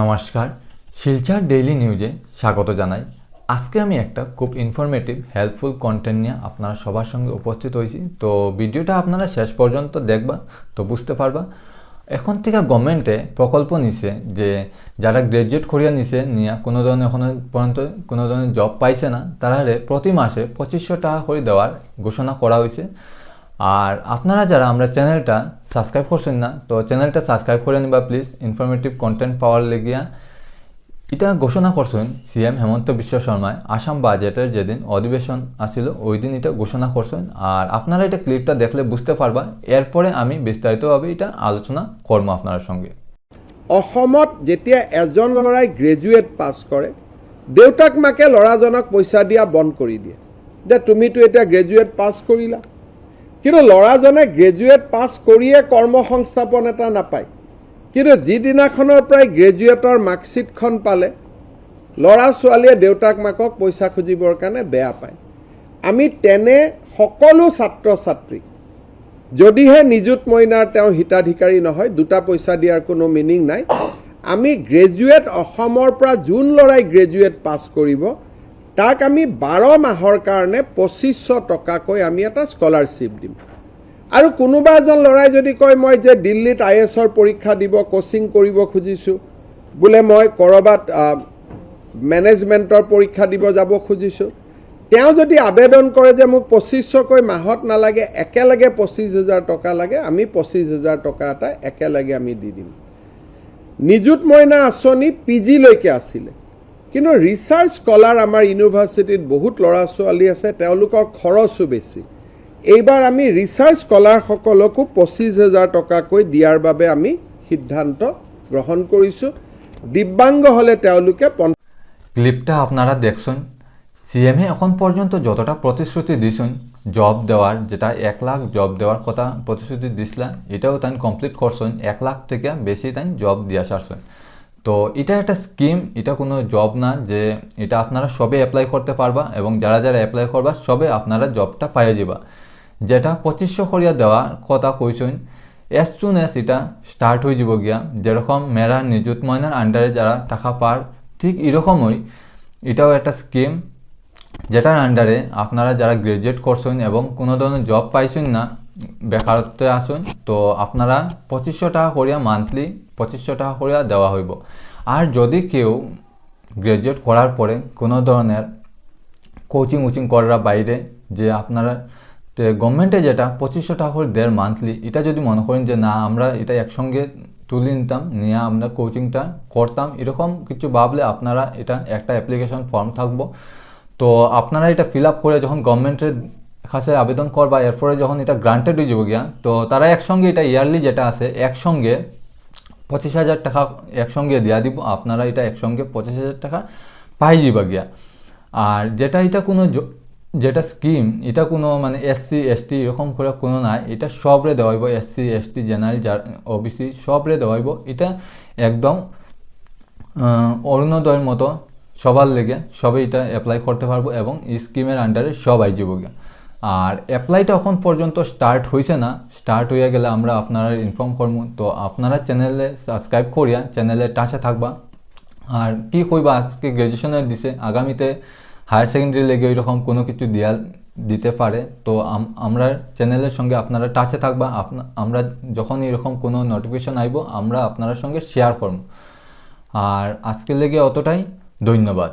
নমস্কার। শিলচর ডেইলি নিউজে স্বাগত জানাই। আজকে আমি একটা খুব ইনফরমেটিভ হেল্পফুল কন্টেন্ট নিয়ে আপনারা সবার সঙ্গে উপস্থিত হয়েছি। তো ভিডিওটা আপনারা শেষ পর্যন্ত দেখবা, তো বুঝতে পারবা। এখন থেকে গভর্নমেন্টে প্রকল্প নিছে যে, যারা গ্রাজুয়েট করিয়া নিছে, নিয়ে কোনো ধরনের এখনও পর্যন্ত কোনো ধরনের জব পাইছে না, তারা প্রতি মাসে পঁচিশশো টাকা করে দেওয়ার ঘোষণা করা হয়েছে। আর আপনারা যারা আমরা চ্যানেলটা সাবস্ক্রাইব করছেন না, তো চ্যানেলটা সাবস্ক্রাইব করে নিবা প্লিজ। ইনফরমেটিভ কন্টেন্ট পাওয়ার লেগিয়া এটা ঘোষণা করছেন সিএম হেমন্ত বিশ্ব শর্মায়। আসাম বাজেটের যেদিন অধিবেশন আসিল, ওই দিন এটা ঘোষণা করছেন। আর আপনারা এটা ক্লিপটা দেখলে বুঝতে পারবা, এরপরে আমি বিস্তারিতভাবে এটা আলোচনা করব আপনার সঙ্গে। অসমত যেতিয়া এজন ল'ৰাই গ্ৰেজুৱেট পাছ কৰে, দেউতাক মাকে ল'ৰাজনক পইচা দিয়া বন্ধ কৰি দিয়ে। যে তুমিতো এতিয়া গ্ৰেজুৱেট পাছ কৰিলা। কিন্তু ল'ৰাজনে গ্ৰেজুৱেট পাছ কৰিয়ে কৰ্ম সংস্থাপন এটা নাপায়। কিন্তু যিদিনাখনৰ পৰাই গ্ৰেজুৱেটৰ মাৰ্কশ্বিটখন পালে ল'ৰা ছোৱালীয়ে দেউতাক মাকক পইচা খুজিবৰ কাৰণে বেয়া পায়। আমি তেনে সকলো ছাত্ৰ ছাত্ৰীক যদিহে নিযুত মইনাৰ তেওঁ হিতাধিকাৰী নহয় দুটা পইচা দিয়াৰ কোনো মিনিং নাই আমি গ্ৰেজুৱেট অসমৰ পৰা যোন ল'ৰাই গ্ৰেজুৱেট পাছ কৰিব তাক আমি বাৰ মাহৰ কাৰণে পঁচিছশ টকাকৈ আমি এটা স্কলাৰশ্বিপ দিম। আৰু কোনোবা এজন ল'ৰাই যদি কয়, মই যে দিল্লীত আই এছৰ পৰীক্ষা দিব কোচিং কৰিব খুজিছোঁ, বোলে মই ক'ৰবাত মেনেজমেণ্টৰ পৰীক্ষা দিব যাব খুজিছোঁ। তেওঁ যদি আবেদন কৰে যে মোক পঁচিছশকৈ মাহত নালাগে, একেলগে পঁচিছ হাজাৰ টকা লাগে, আমি পঁচিছ হাজাৰ টকা এটা একেলগে আমি দি দিম। নিযুত মইনা আঁচনি পি জিলৈকে আছিলে। কিন্তু ৰিচাৰ্চ স্কলাৰ আমাৰ ইউনিভাৰ্চিটিত বহুত ল'ৰা ছোৱালী আছে, তেওঁলোকৰ খৰচো বেছি। এইবাৰ আমি ৰিচাৰ্চ স্কলাৰসকলকো পঁচিছ হাজাৰ টকাকৈ দিয়াৰ বাবে আমি সিদ্ধান্ত গ্ৰহণ কৰিছোঁ। দিব্যাংগ হ'লে তেওঁলোকে ক্লিপটা আপনারা দেখছেন। সিএমএ এখন পর্যন্ত যতটা প্রতিশ্রুতি দিছেন, জব দেওয়ার, যেটা এক লাখ জব দেওয়ার কথা প্রতিশ্রুতি দিছিলা, এটাও তাই কমপ্লিট করছেন, এক লাখ থেকে বেশি তাই জব দিয়ে সারছেন। তো এটা একটা স্কিম এটা কোনো জব না যে এটা আপনারা সবে অ্যাপ্লাই করতে পারবা এবং যারা যারা অ্যাপ্লাই করবা সবে আপনারা জবটা পাইয়ে যাবা যেটা পঁচিশশো করিয়া দেওয়ার কথা কইছেন এস চুন এস এটা স্টার্ট হয়ে যাব গিয়া, যেরকম মেরা, নিযুত ময়নার আন্ডারে যারা টাকা পার, ঠিক এরকমই এটাও একটা স্কিম যেটার আন্ডারে আপনারা যারা গ্রাজুয়েট করছেন এবং কোনো ধরনের জব পাইছেন না, বেকারত্বে আসুন তো আপনারা পঁচিশশো টাকা করিয়া মান্থলি পঁচিশশো টাকা করিয়া দেওয়া হইব। আর যদি কেউ গ্রাজুয়েট করার পরে কোনো ধরনের কোচিং উচিং করার বাইরে যে আপনারা গভর্নমেন্টে যেটা পঁচিশশো টাকা করে দেড় মান্থলি এটা যদি মনে করেন যে না, আমরা এটা একসঙ্গে তুলে নিতাম, নিয়ে আমরা কোচিংটা করতাম, এরকম কিছু ভাবলে আপনারা এটা একটা অ্যাপ্লিকেশন ফর্ম থাকব। তো আপনারা এটা ফিল আপ করে যখন গভর্নমেন্টের কাছে আবেদন করবা, এরপরে যখন এটা গ্রান্টেড হয়ে যাবে গিয়া, তো তারা একসঙ্গে এটা ইয়ারলি যেটা আছে, একসঙ্গে পঁচিশ হাজার টাকা একসঙ্গে দিয়া দিব, আপনারা এটা একসঙ্গে পঁচিশ হাজার টাকা পাই যাবা গিয়া। আর যেটা এটা কোনো যেটা স্কিম এটা কোনো মানে এসসি এসটি এরকম করে কোনো নাই, এটা সবরে দেওয়া হইব এসসি এসটি জেনারেল যার ওবিসি সবরে দেওয়া হইব। এটা একদম অরুণোদয়ের মতো সবার লেগে সবে এটা অ্যাপ্লাই করতে পারব এবং এই স্কিমের আন্ডারে সব আই যাব গিয়া। আর অ্যাপ্লাইটা এখন পর্যন্ত স্টার্ট হয়েছে না। স্টার্ট হয়ে গেলে আমরা আপনারা ইনফর্ম করব তো আপনারা চ্যানেলে সাবস্ক্রাইব করিয়া চ্যানেলে টাচে থাকবা। আর কি কইবা, আজকে গ্র্যাজুয়েশনে দিছে। আগামীতে হায়ার সেকেন্ডারি লেগে ওইরকম কোনো কিছু দেওয়া দিতে পারে। তো আমরা চ্যানেলের সঙ্গে আপনারা টাচে থাকবা। আমরা যখন এরকম কোনো নোটিফিকেশন আইব, আমরা আপনার সঙ্গে শেয়ার করব আর আজকের লেগে অতটাই। ধন্যবাদ।